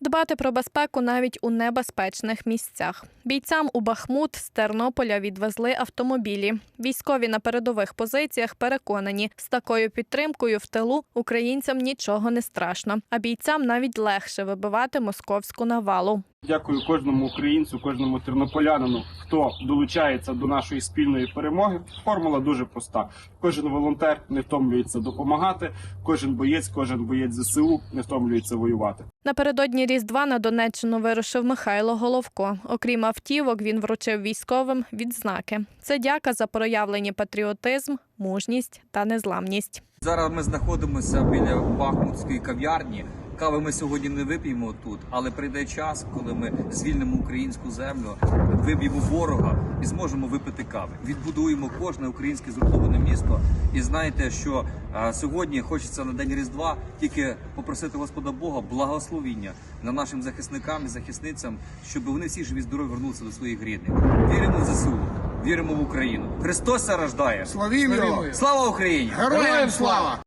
Дбати про безпеку навіть у небезпечних місцях. Бійцям у Бахмут з Тернополя відвезли автомобілі. Військові на передових позиціях переконані, з такою підтримкою в тилу українцям нічого не страшно, а бійцям навіть легше вибивати московську навалу. Дякую кожному українцю, кожному тернополянину, хто долучається до нашої спільної перемоги. Формула дуже проста. Кожен волонтер не втомлюється допомагати, кожен боєць, кожен боєць ЗСУ не втомлюється воювати. Напередодні Різдва на Донеччину вирушив Михайло Головко. Окрім автівок, він вручив військовим відзнаки. Це дяка за проявлені патріотизм, мужність та незламність. Зараз ми знаходимося біля Бахмутської кав'ярні. Кави ми сьогодні не вип'ємо тут, але прийде час, коли ми звільнимо українську землю, виб'ємо ворога і зможемо випити кави. Відбудуємо кожне українське зруйноване місто. І знаєте, що а, сьогодні хочеться на день Різдва тільки попросити Господа Бога благословіння на нашим захисникам і захисницям, щоб вони всі живі здорові вернулися до своїх рідних. Віримо в ЗСУ, віримо в Україну. Христос рождає. Славім його! Слава Україні! Героям слава!